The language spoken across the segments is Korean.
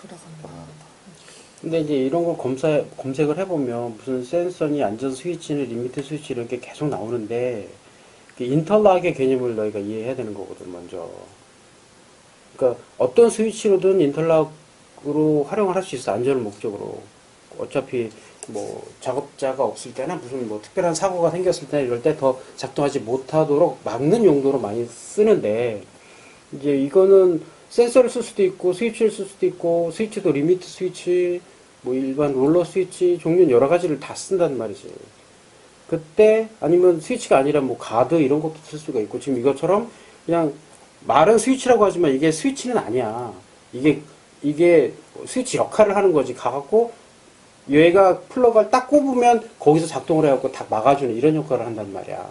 돌아가는 거. 근데 이제 이런 걸 검사, 검색을 해보면 무슨 센서니 안전 스위치니 리미트 스위치 이런 게 계속 나오는데 그 인터락의 개념을 너희가 이해해야 되는 거거든, 먼저. 그러니까 어떤 스위치로든 인터락으로 활용을 할 수 있어, 안전을 목적으로. 어차피 뭐 작업자가 없을 때나 무슨 뭐 특별한 사고가 생겼을 때나 이럴 때 더 작동하지 못하도록 막는 용도로 많이 쓰는데 이제 이거는 센서를 쓸 수도 있고 스위치를 쓸 수도 있고 스위치도 리미트 스위치 뭐 일반 롤러 스위치 종류는 여러 가지를 다 쓴단 말이지. 그때 아니면 스위치가 아니라 뭐 가드 이런 것도 쓸 수가 있고 지금 이것처럼 그냥 말은 스위치라고 하지만 이게 스위치는 아니야. 이게 이게 스위치 역할을 하는 거지. 가갖고 얘가 플러그를 딱 꼽으면 거기서 작동을 해갖고 딱 막아주는 이런 역할을 한단 말이야.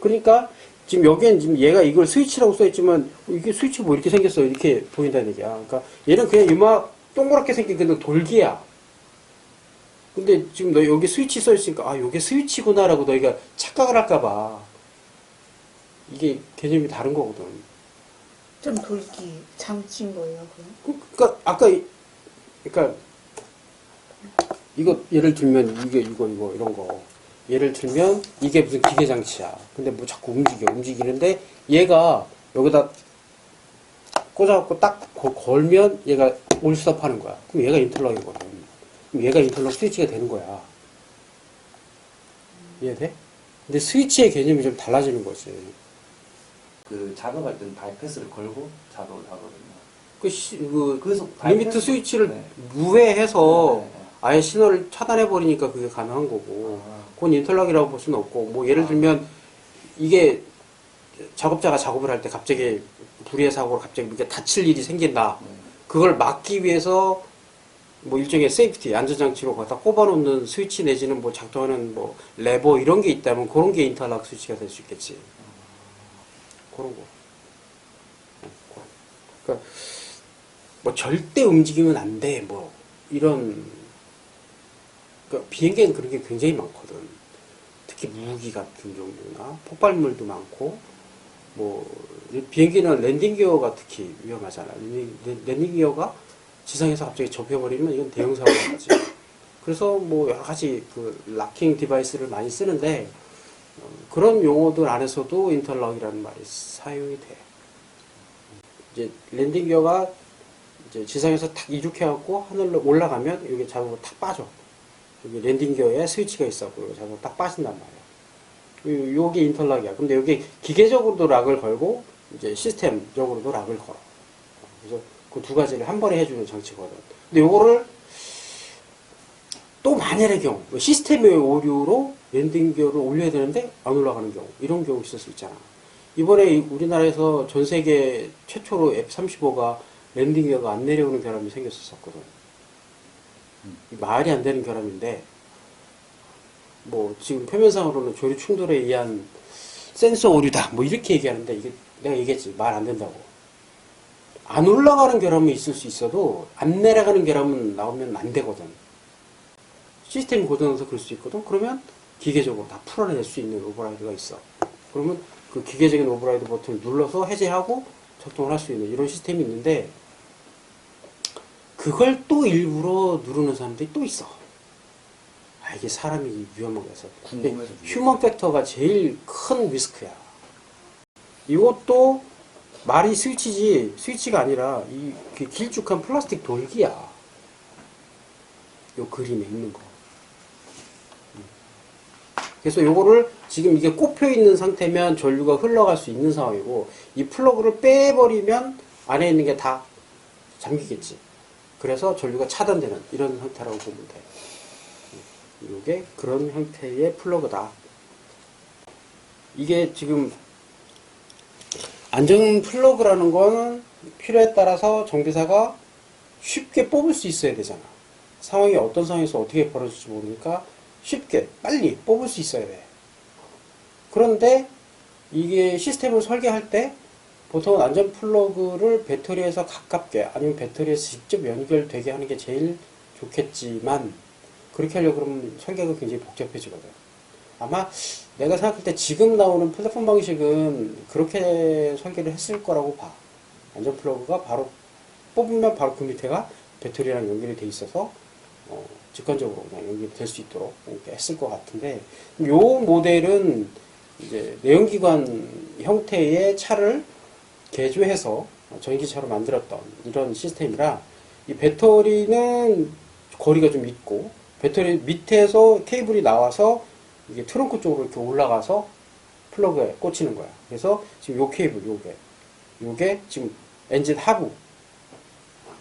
그러니까 지금 여기엔 지금 얘가 이걸 스위치라고 써있지만 이게 스위치 뭐 이렇게 생겼어 이렇게 보인다는 얘기야. 그러니까 얘는 그냥 이마 동그랗게 생긴 그냥 돌기야. 근데 지금 너 여기 스위치 써있으니까 아 이게 스위치구나 라고 너희가 착각을 할까봐 이게 개념이 다른 거거든. 좀 돌기 장치인 거예요, 그럼? 그- 그러니까 아까 이- 그러니까 이거 예를 들면 이게 이거 이거 이런 거 예를 들면 이게 무슨 기계 장치야. 근데 뭐 자꾸 움직여 움직이는데 얘가 여기다 꽂아갖고 딱 거- 걸면 얘가 올스톱하는 거야. 그럼 얘가 인터럭이거든. 그럼 얘가 인터럭 스위치가 되는 거야. 이해돼? 근데 스위치의 개념이 좀 달라지는 거지. 그 작업할 때는 바이패스를 걸고 작업을 하거든요. 그, 시, 그 그래서 리미트 스위치를 네. 무회해서 네, 네, 아예 신호를 차단해 버리니까 그게 가능한 거고, 아. 그건 인터락이라고 볼 수는 없고, 뭐, 예를 들면, 이게 작업자가 작업을 할 때 갑자기 불의의 사고로 갑자기 이게 다칠 일이 생긴다. 네. 그걸 막기 위해서 뭐 일종의 세이프티, 안전장치로 거기다 꼽아놓는 스위치 내지는 뭐 작동하는 뭐 레버 이런 게 있다면 그런 게 인터락 스위치가 될 수 있겠지. 그런 거. 그러니까 뭐 절대 움직이면 안 돼. 뭐 이런 그러니까 비행기에는 그런 게 굉장히 많거든. 특히 무기 같은 종류나 폭발물도 많고 뭐 비행기는 랜딩 기어가 특히 위험하잖아. 랜딩, 랜딩 기어가 지상에서 갑자기 접혀버리면 이건 대형 사고가 나지. 그래서 뭐 여러 가지 그 락킹 디바이스를 많이 쓰는데 어, 그런 용어들 안에서도 인터락이라는 말이 사용이 돼. 이제 랜딩 기어가 이제 지상에서 탁 이륙해갖고 하늘로 올라가면 여기 자동으로 탁 빠져. 여기 랜딩 기어에 스위치가 여기 자동으로 딱 빠진단 말이야. 요- 요게 인터락이야. 근데 여기 기계적으로도 락을 걸고 이제 시스템적으로도 락을 걸어. 그래서 그 두 가지를 한 번에 해주는 장치거든. 근데 요거를 또 만약의 경우 뭐 시스템의 오류로 랜딩 기어를 올려야 되는데 안 올라가는 경우 이런 경우 있을 수 있잖아. 이번에 이- 우리나라에서 전 세계 최초로 F-35가 랜딩 기어가 안 내려오는 결함이 생겼었거든. 이 말이 안 되는 결함인데 뭐 지금 표면상으로는 조류 충돌에 의한 센서 오류다 뭐 이렇게 얘기하는데 이게 내가 얘기했지 말 안 된다고. 안 올라가는 결함이 있을 수 있어도 안 내려가는 결함은 나오면 안 되거든. 시스템이 고장나서 그럴 수 있거든. 그러면 기계적으로 다 풀어낼 수 있는 오버라이드가 있어. 그러면 그 기계적인 오버라이드 버튼을 눌러서 해제하고 작동을 할 수 있는 이런 시스템이 있는데 그걸 또 일부러 누르는 사람들이 또 있어 아 이게 사람이 위험한 거여서 휴먼 팩터가 제일 큰 리스크야. 이것도 말이 스위치지 스위치가 아니라 이그 길쭉한 플라스틱 돌기야. 요 그림에 있는 거. 음. 그래서 요거를 지금 이게 꼽혀 있는 상태면 전류가 흘러갈 수 있는 상황이고 이 플러그를 빼버리면 안에 있는 게 다 잠기겠지. 그래서 전류가 차단되는 이런 상태라고 보면 돼. 이게 그런 형태의 플러그다. 이게 지금 안전 플러그라는 거는 필요에 따라서 정비사가 쉽게 뽑을 수 있어야 되잖아. 상황이 어떤 상황에서 어떻게 벌어질지 모르니까 쉽게 빨리 뽑을 수 있어야 돼. 그런데 이게 시스템을 설계할 때 보통 안전 플러그를 배터리에서 가깝게 아니면 배터리에서 직접 연결되게 하는 게 제일 좋겠지만 그렇게 하려고 그러면 설계가 굉장히 복잡해지거든. 아마 내가 생각할 때 지금 나오는 플랫폼 방식은 그렇게 설계를 했을 거라고 봐. 안전 플러그가 바로 뽑으면 바로 그 밑에가 배터리랑 연결이 돼 있어서 어, 직관적으로 그냥 연결이 될수 있도록 이렇게 했을 것 같은데 요 모델은 이제 내연기관 형태의 차를 개조해서 전기차로 만들었던 이런 시스템이라 이 배터리는 거리가 좀 있고 배터리 밑에서 케이블이 나와서 이게 트렁크 쪽으로 이렇게 올라가서 플러그에 꽂히는 거야. 그래서 지금 요 케이블 요게 요게 지금 엔진 하부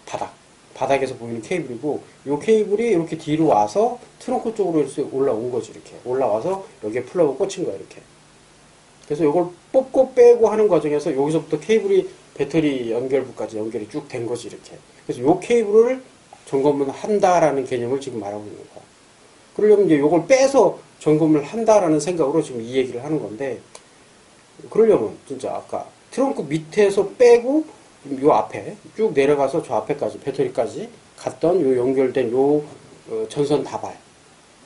바닥 바닥에서 보이는 케이블이고 요 케이블이 이렇게 뒤로 와서 트렁크 쪽으로 올라온 거지 이렇게 올라와서 여기에 플러그 꽂힌 거야 이렇게. 그래서 이걸 뽑고 빼고 하는 과정에서 여기서부터 케이블이 배터리 연결부까지 연결이 쭉 된 거지 이렇게. 그래서 요 케이블을 점검을 한다라는 개념을 지금 말하고 있는 거야. 그러려면 이제 요걸 빼서 점검을 한다라는 생각으로 지금 이 얘기를 하는 건데 그러려면 진짜 아까 트렁크 밑에서 빼고 요 앞에 쭉 내려가서 저 앞에까지 배터리까지 갔던 요 연결된 요 어, 전선 다발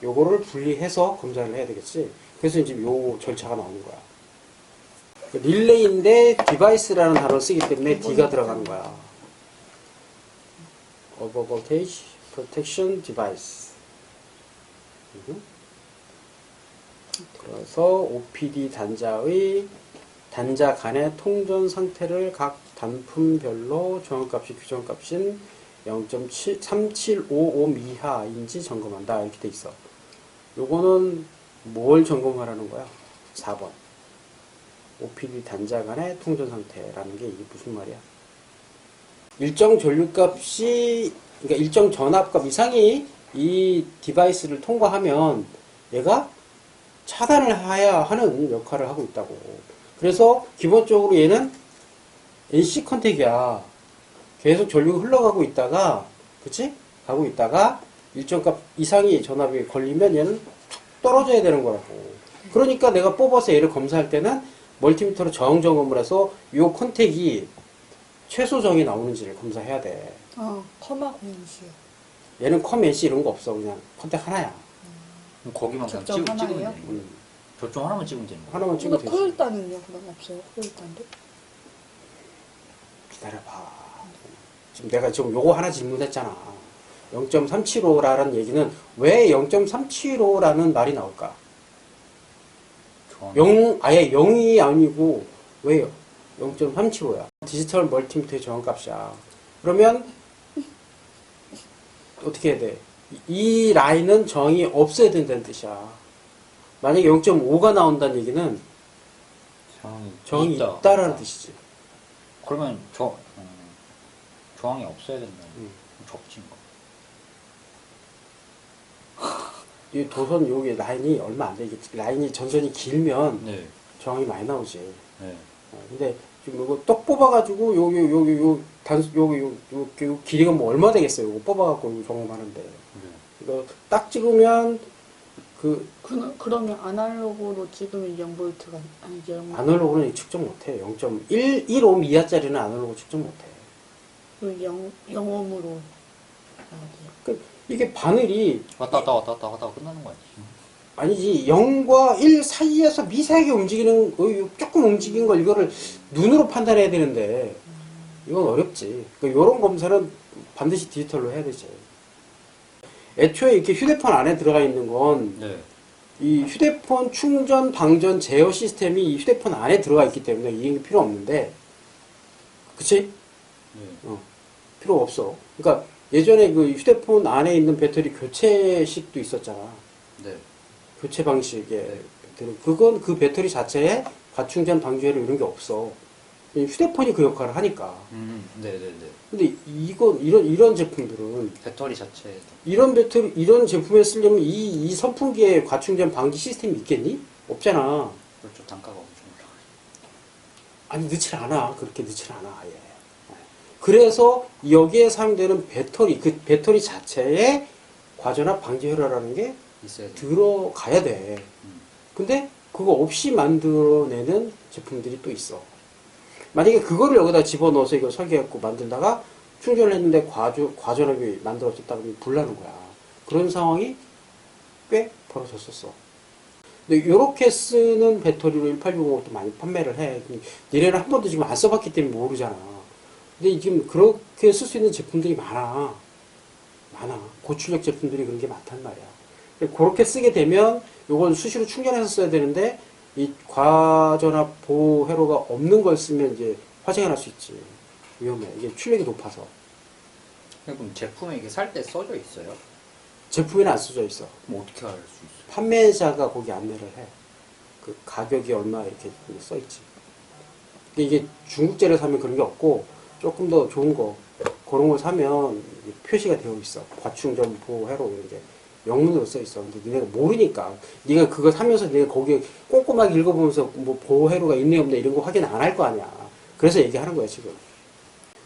요거를 분리해서 검사를 해야 되겠지. 그래서 이제 요 절차가 나오는 거야. 릴레이인데 디바이스라는 단어를 쓰기 때문에 D가 들어가는 거야. Over Voltage Protection Device. 음. 그래서 OPD 단자의 단자 간의 통전 상태를 각 단품별로 정확값이 규정값인 0.3755옴 이하인지 점검한다 이렇게 돼 있어. 요거는 뭘 점검하라는 거야? 4번. OPD 단자 간의 통전 상태라는 게 이게 무슨 말이야? 일정 전류값이 그러니까 일정 전압값 이상이 이 디바이스를 통과하면 얘가 차단을 해야 하는 역할을 하고 있다고. 그래서 기본적으로 얘는 NC 컨택이야. 계속 전류가 흘러가고 있다가, 그치? 가고 있다가 일정 값 이상이 전압이 걸리면 얘는 툭 떨어져야 되는 거라고. 그러니까 내가 뽑아서 얘를 검사할 때는 멀티미터로 저항 점검을 해서 이 컨택이 최소 정이 나오는지를 검사해야 돼. 아, 커마 공시요. 얘는 컴 NC 이런 거 없어. 그냥 컨택 하나야. 그럼 거기만 그냥 적정 찍, 찍으면 하나예요? 되는 거예요. 음. 결정 하나만 찍으면 되는 거예요. 하나만 찍으면 되지. 코일단은요? 그럼 없어요? 코일단도? 기다려봐. 지금 내가 지금 요거 하나 질문했잖아. 0.375라는 얘기는 왜 0.375라는 말이 나올까? 정확히. 0, 아예 0이 아니고 왜요? 0.375야. 디지털 멀티미터의 정확값이야. 그러면 어떻게 해야 돼? 이- 이 라인은 정이 없어야 된다는 뜻이야. 만약에 0.5가 나온다는 얘기는 정황이, 정이 있다. 있다라는 뜻이지. 그러면 저 음, 저항이 없어야 된다는 음. 적진 거. 이 도선 여기 라인이 얼마 안 돼. 이게 라인이 전선이 길면 네. 저항이 많이 나오지. 네. 어, 근데 지금 이거 떡 뽑아가지고 여기 여기 요 단수 여기 요, 요, 요 길이가 뭐 얼마 되겠어요? 이거 뽑아갖고 점검하는데 네. 이거 딱 찍으면 그 그, 그러면 아날로그로 찍으면 0볼트가 아니죠? 0 아날로그는 측정 못해. 0.1 1옴 이하짜리는 아날로그 측정 못해. 0, 0옴으로 가야 돼요. 그 이게 바늘이 왔다 갔다 왔다 갔다 하다가 끝나는 거 아니지? 아니지 0과 1 사이에서 미세하게 움직이는 조금 움직인 걸 이거를 눈으로 판단해야 되는데 이건 어렵지. 그러니까 이런 검사는 반드시 디지털로 해야 되지. 애초에 이렇게 휴대폰 안에 들어가 있는 건 네. 이 휴대폰 충전, 방전, 제어 시스템이 이 휴대폰 안에 들어가 있기 때문에 이게 필요 없는데, 그치? 네. 어, 필요 없어. 그러니까 예전에 그 휴대폰 안에 있는 배터리 교체식도 있었잖아. 네. 교체 방식의 배터리. 그건 그 배터리 자체에 과충전 방지회로 이런 게 없어. 이 휴대폰이 그 역할을 하니까. 음, 네, 네, 네. 근데 이거 이런 이런 제품들은 배터리 자체에도 이런 배터리 이런 제품에 쓰려면 이, 이 선풍기에 과충전 방지 시스템이 있겠니? 없잖아. 그렇죠. 단가가 엄청 올라가요. 아니 넣질 않아. 그렇게 넣질 않아. 아예. 그래서 여기에 사용되는 배터리 그 배터리 자체에 과전압 방지 회로라는 게 있어야 돼. 들어가야 돼. 음. 근데 그거 없이 만들어내는 제품들이 또 있어. 만약에 그거를 여기다 집어넣어서 이거 설계해갖고 만들다가 충전을 했는데 과주, 과전압이 만들어졌다 그러면 불나는 거야. 그런 상황이 꽤 벌어졌었어. 근데 이렇게 쓰는 배터리로 1860도 많이 판매를 해. 얘네는 한 번도 지금 안 써봤기 때문에 모르잖아. 근데 지금 그렇게 쓸 수 있는 제품들이 많아. 많아. 고출력 제품들이 그런 게 많단 말이야. 그렇게 쓰게 되면 요건 수시로 충전해서 써야 되는데 이 과전압 보호 회로가 없는 걸 쓰면 이제 화재가 날 수 있지. 위험해. 이게 출력이 높아서. 그럼 제품에 이게 살 때 써져 있어요? 제품에는 안 써져 있어. 그럼 어떻게 알 수 있어요? 판매자가 거기 안내를 해. 그 가격이 얼마 이렇게 써 있지. 이게 중국제를 사면 그런 게 없고 조금 더 좋은 거 그런 걸 사면 표시가 되어 있어. 과충전 보호 회로 이런 게 영문으로 써 있어. 근데 니네가 모르니까 네가 그거 사면서 네가 거기에 꼼꼼하게 읽어보면서 뭐 보호 회로가 있네 없네 이런 거 확인 안 할 거 아니야. 그래서 얘기하는 거야 지금.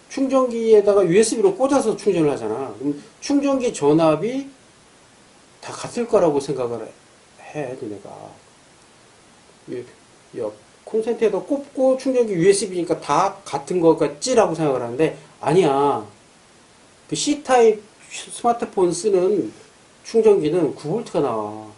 충전기에다가 USB로 꽂아서 충전을 하잖아. 그럼 충전기 전압이 다 같을 거라고 생각을 해, 니네가. 이, 이 콘센트에다 꼽고 충전기 USB니까 다 같은 것 같지라고 생각을 하는데, 아니야. 그 C타입 스마트폰 쓰는 충전기는 9V가 나와.